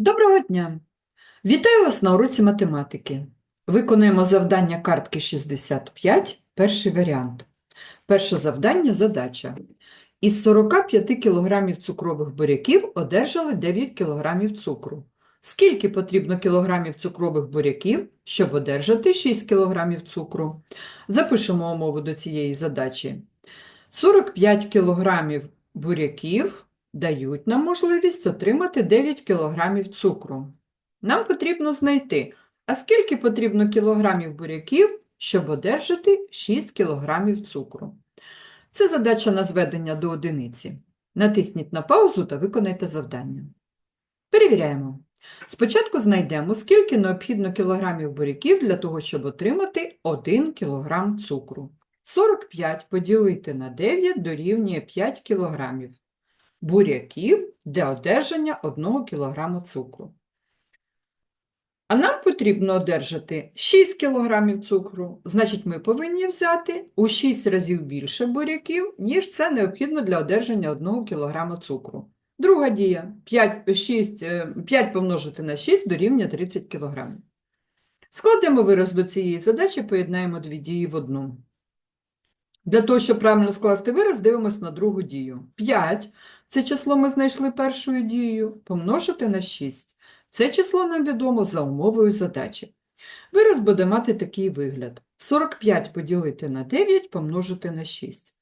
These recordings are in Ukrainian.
Доброго дня! Вітаю вас на уроці математики. Виконуємо завдання картки 65, перший варіант. Перше завдання – задача. Із 45 кг цукрових буряків одержали 9 кг цукру. Скільки потрібно кілограмів цукрових буряків, щоб одержати 6 кг цукру? Запишемо умову до цієї задачі. 45 кг буряків дають нам можливість отримати 9 кг цукру. Нам потрібно знайти, а скільки потрібно кілограмів буряків, щоб одержати 6 кг цукру. Це задача на зведення до одиниці. Натисніть на паузу та виконайте завдання. Перевіряємо. Спочатку знайдемо, скільки необхідно кілограмів буряків для того, щоб отримати 1 кг цукру. 45 поділити на 9 дорівнює 5 кілограмів буряків для одержання 1 кг цукру. А нам потрібно одержати 6 кг цукру, значить ми повинні взяти у 6 разів більше буряків, ніж це необхідно для одержання 1 кг цукру. Друга дія 5, 6, 5 помножити на 6 дорівнює 30 кг. Складемо вираз до цієї задачі, поєднаємо дві дії в одну. Для того, щоб правильно скласти вираз, дивимося на другу дію. 5 – це число ми знайшли першою дією, помножити на 6. Це число нам відомо за умовою задачі. Вираз буде мати такий вигляд. 45 поділити на 9 помножити на 6.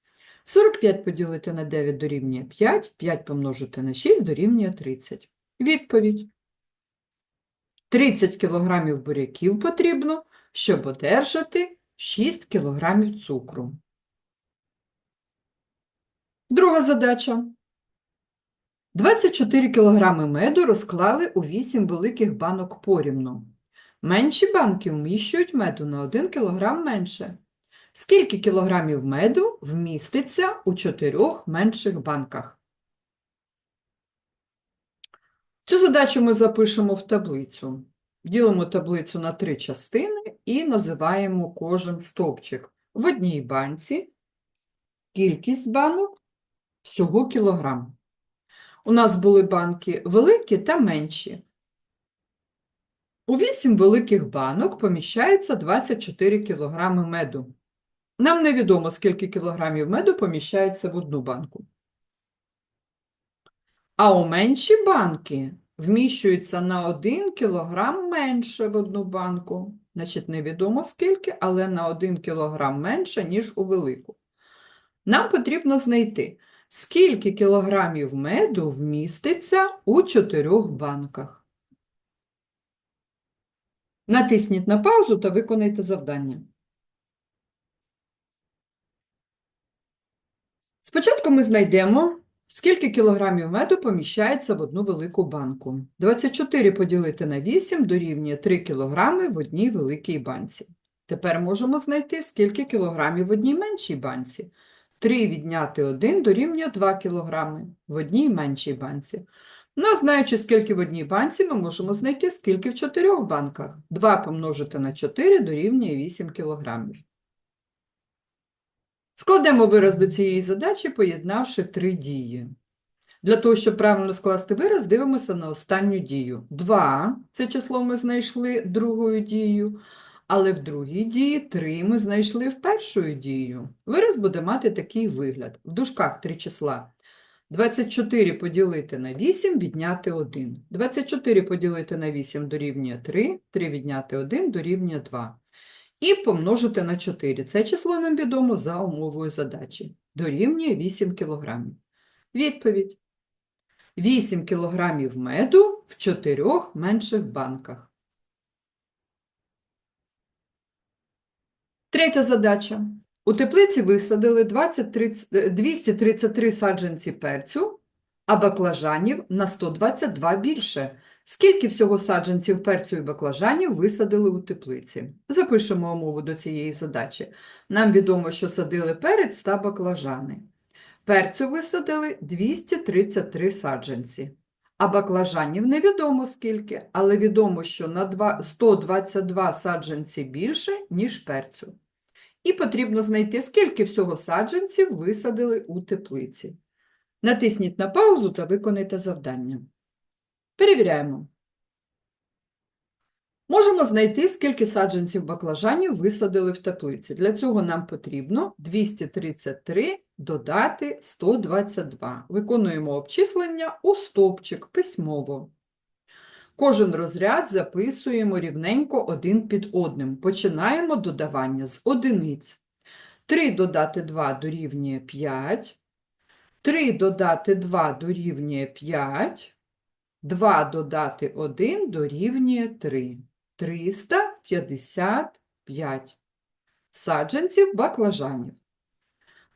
45 поділити на 9 дорівнює 5, 5 помножити на 6 дорівнює 30. Відповідь. 30 кг буряків потрібно, щоб одержати 6 кг цукру. Друга задача. 24 кг меду розклали у 8 великих банок порівну. Менші банки вміщують меду на 1 кг менше. Скільки кілограмів меду вміститься у чотирьох менших банках? Цю задачу ми запишемо в таблицю. Ділимо таблицю на три частини і називаємо кожен стовпчик. В одній банці кількість банок всього кілограм. У нас були банки великі та менші. У 8 великих банок поміщається 24 кг меду. Нам невідомо, скільки кілограмів меду поміщається в одну банку. А у менші банки вміщується на 1 кг менше в одну банку. Значить, невідомо скільки, але на 1 кг менше, ніж у велику. Нам потрібно знайти, скільки кілограмів меду вміститься у чотирьох банках. Натисніть на паузу та виконайте завдання. Спочатку ми знайдемо, скільки кілограмів меду поміщається в одну велику банку. 24 поділити на 8 дорівнює 3 кілограми в одній великій банці. Тепер можемо знайти, скільки кілограмів в одній меншій банці. 3 відняти 1 дорівнює 2 кілограми в одній меншій банці. Ну, а знаючи, скільки в одній банці, ми можемо знайти, скільки в чотирьох банках. 2 помножити на 4 дорівнює 8 кілограмів. Складемо вираз до цієї задачі, поєднавши три дії. Для того, щоб правильно скласти вираз, дивимося на останню дію. 2 – це число ми знайшли другою дією, але в другій дії 3 ми знайшли в першою дією. Вираз буде мати такий вигляд. В дужках три числа. 24 поділити на 8 відняти 1. 24 поділити на 8 дорівнює 3, 3 відняти 1 дорівнює 2. І помножити на 4. Це число нам відомо за умовою задачі. Дорівнює 8 кг. Відповідь. 8 кг меду в 4 менших банках. Третя задача. У теплиці висадили 20, 30, 233 саджанці перцю, а баклажанів на 122 більше. Скільки всього саджанців перцю і баклажанів висадили у теплиці? Запишемо умову до цієї задачі. Нам відомо, що садили перець та баклажани. Перцю висадили 233 саджанці, а баклажанів невідомо скільки, але відомо, що на 2 122 саджанці більше, ніж перцю. І потрібно знайти, скільки всього саджанців висадили у теплиці. Натисніть на паузу та виконайте завдання. Перевіряємо. Можемо знайти, скільки саджанців баклажанів висадили в теплиці. Для цього нам потрібно 233 додати 122. Виконуємо обчислення у стовпчик письмово. Кожен розряд записуємо рівненько один під одним. Починаємо додавання з одиниць. 3 додати 2 дорівнює 5. 3 додати 2 дорівнює 5. 2 додати 1 дорівнює 3. 355 саджанців баклажанів.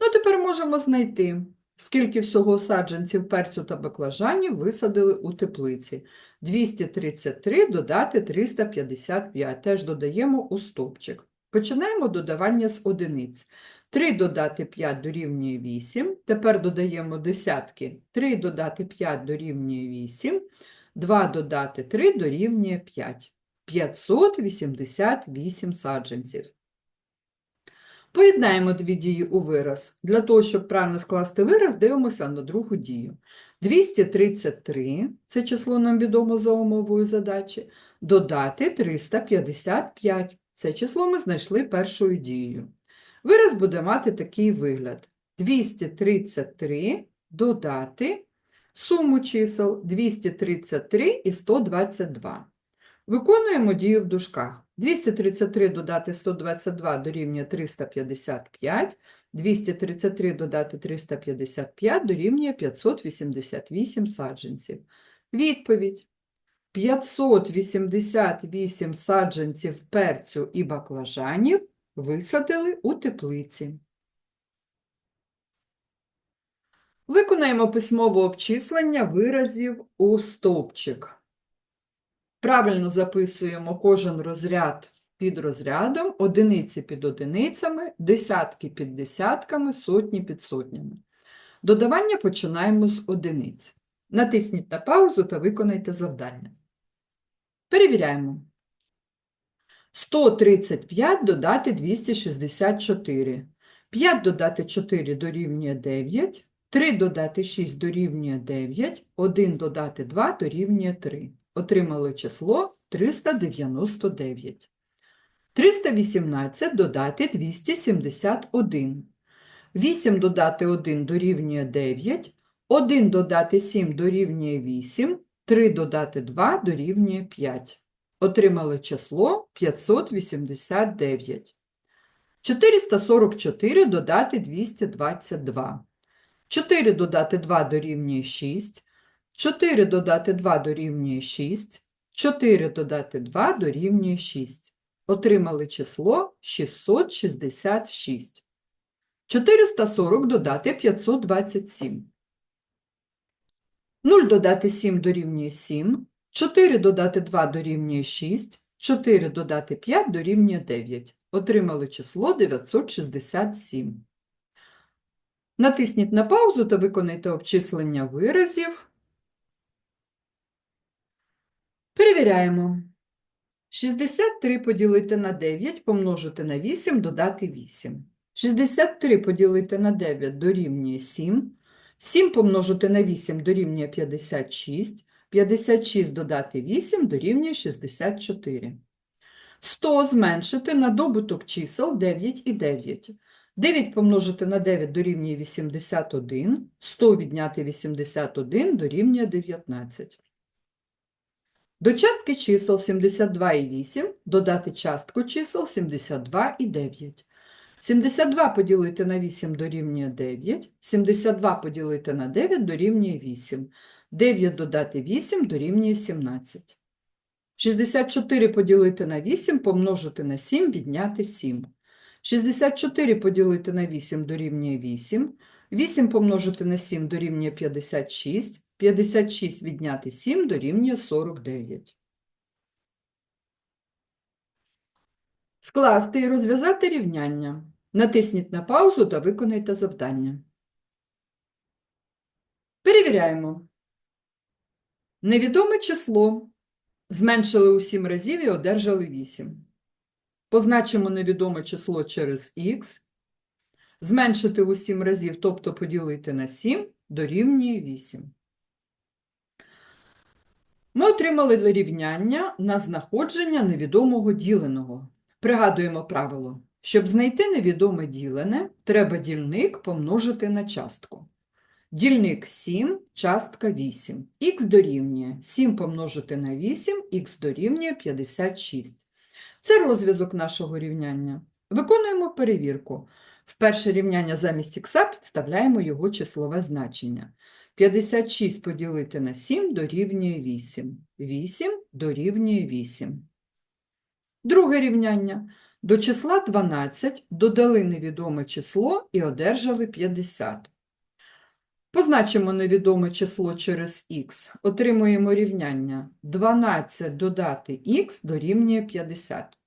Ну, тепер можемо знайти, скільки всього саджанців перцю та баклажанів висадили у теплиці. 233 додати 355. Теж додаємо у стовпчик. Починаємо додавання з одиниць. 3 додати 5 дорівнює 8. Тепер додаємо десятки. 3 додати 5 дорівнює 8. 2 додати 3 дорівнює 5. 588 саджанців. Поєднаємо дві дії у вираз. Для того, щоб правильно скласти вираз, дивимося на другу дію. 233 – це число нам відомо за умовою задачі, додати 355 – це число ми знайшли першою дією. Вираз буде мати такий вигляд. 233 додати суму чисел 233 і 122. Виконуємо дію в дужках. 233 додати 122 дорівнює 355, 233 додати 355 дорівнює 588 саджанців. Відповідь. 588 саджанців перцю і баклажанів висадили у теплиці. Виконаємо письмове обчислення виразів у стовпчик. Правильно записуємо кожен розряд під розрядом, одиниці під одиницями, десятки під десятками, сотні під сотнями. Додавання починаємо з одиниць. Натисніть на паузу та виконайте завдання. Перевіряємо. 135 додати 264. 5 додати 4 дорівнює 9. 3 додати 6 дорівнює 9. 1 додати 2 дорівнює 3. Отримали число 399. 318 додати 271. 8 додати 1 дорівнює 9. 1 додати 7 дорівнює 8. 3 додати 2 дорівнює 5. Отримали число 589. 444 додати 222. 4 додати 2 дорівнює 6. 4 додати 2 дорівнює 6. 4 додати 2 дорівнює 6. Отримали число 666. 440 додати 527. 0 додати 7 дорівнює 7. 4 додати 2 дорівнює 6. 4 додати 5 дорівнює 9. Отримали число 967. Натисніть на паузу та виконайте обчислення виразів. Перевіряємо. 63 поділити на 9 помножити на 8 додати 8. 63 поділити на 9 дорівнює 7. 7 помножити на 8 дорівнює 56. 56 додати 8 дорівнює 64. 100 зменшити на добуток чисел 9 і 9. 9 помножити на 9 дорівнює 81. 100 відняти 81 дорівнює 19. До частки чисел 72 і 8 додати частку чисел 72 і 9. 72 поділити на 8 дорівнює 9, 72 поділити на 9 дорівнює 8, 9 додати 8 дорівнює 17. 64 поділити на 8 помножити на 7 відняти 7. 64 поділити на 8 дорівнює 8, 8 помножити на 7 дорівнює 56, 56 відняти 7 дорівнює 49. Скласти і розв'язати рівняння. Натисніть на паузу та виконайте завдання. Перевіряємо. Невідоме число. Зменшили у 7 разів і одержали 8. Позначимо невідоме число через х. Зменшити у 7 разів, тобто поділити на 7, дорівнює 8. Ми отримали рівняння на знаходження невідомого діленого. Пригадуємо правило. Щоб знайти невідоме ділене, треба дільник помножити на частку. Дільник 7, частка 8. Х дорівнює 7 помножити на 8, х дорівнює 56. Це розв'язок нашого рівняння. Виконуємо перевірку. В перше рівняння замість х підставляємо його числове значення. 56 поділити на 7 дорівнює 8. 8 дорівнює 8. Друге рівняння. До числа 12 додали невідоме число і одержали 50. Позначимо невідоме число через х. Отримуємо рівняння 12 додати х дорівнює 50.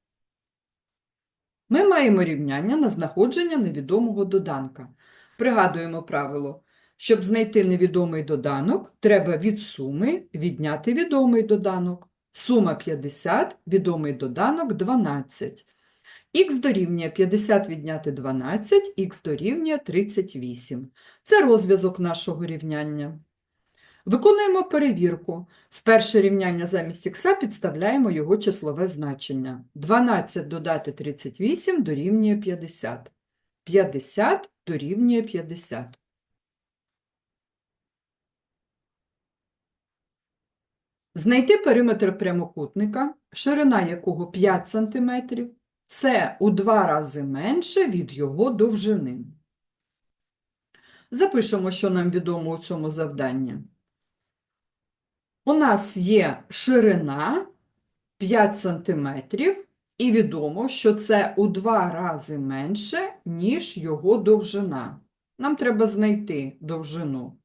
Ми маємо рівняння на знаходження невідомого доданка. Пригадуємо правило. Щоб знайти невідомий доданок, треба від суми відняти відомий доданок. Сума 50, відомий доданок 12. Х дорівнює 50 відняти 12, х дорівнює 38. Це розв'язок нашого рівняння. Виконуємо перевірку. В перше рівняння замість х підставляємо його числове значення. 12 додати 38 дорівнює 50. 50 дорівнює 50. Знайти периметр прямокутника, ширина якого 5 см, це у два рази менше від його довжини. Запишемо, що нам відомо у цьому завданні. У нас є ширина 5 см, і відомо, що це у два рази менше, ніж його довжина. Нам треба знайти довжину.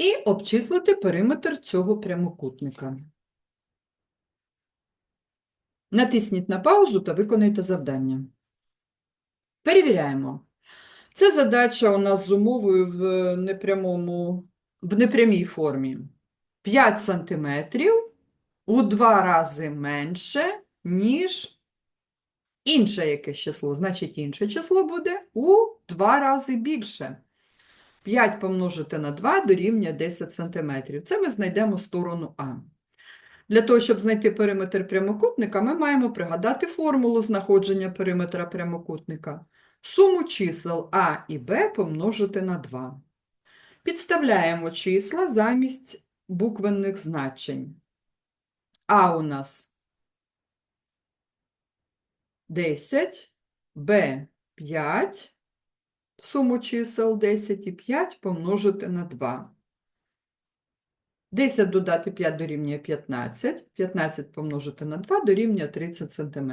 І обчислити периметр цього прямокутника. Натисніть на паузу та виконайте завдання. Перевіряємо. Це задача у нас з умовою в, непрямому, в непрямій формі. 5 см у два рази менше, ніж інше якесь число. Значить, інше число буде у два рази більше. 5 помножити на 2 дорівнює 10 см. Це ми знайдемо сторону А. Для того, щоб знайти периметр прямокутника, ми маємо пригадати формулу знаходження периметра прямокутника. Суму чисел А і Б помножити на 2. Підставляємо числа замість буквенних значень. А у нас 10, Б 5, суму чисел 10 і 5 помножити на 2. 10 додати 5 дорівнює 15, 15 помножити на 2 дорівнює 30 см.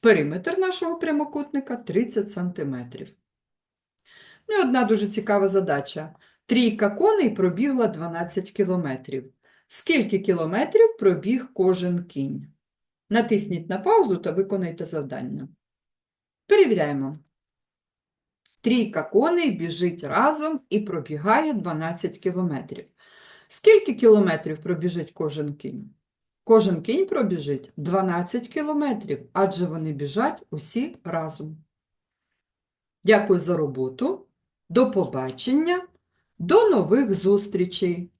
Периметр нашого прямокутника 30 см. Ну і одна дуже цікава задача. Трійка коней пробігла 12 кілометрів. Скільки кілометрів пробіг кожен кінь? Натисніть на паузу та виконайте завдання. Перевіряємо. Трійка коней біжить разом і пробігає 12 кілометрів. Скільки кілометрів пробіжить кожен кінь? Кожен кінь пробіжить 12 кілометрів, адже вони біжать усі разом. Дякую за роботу. До побачення. До нових зустрічей!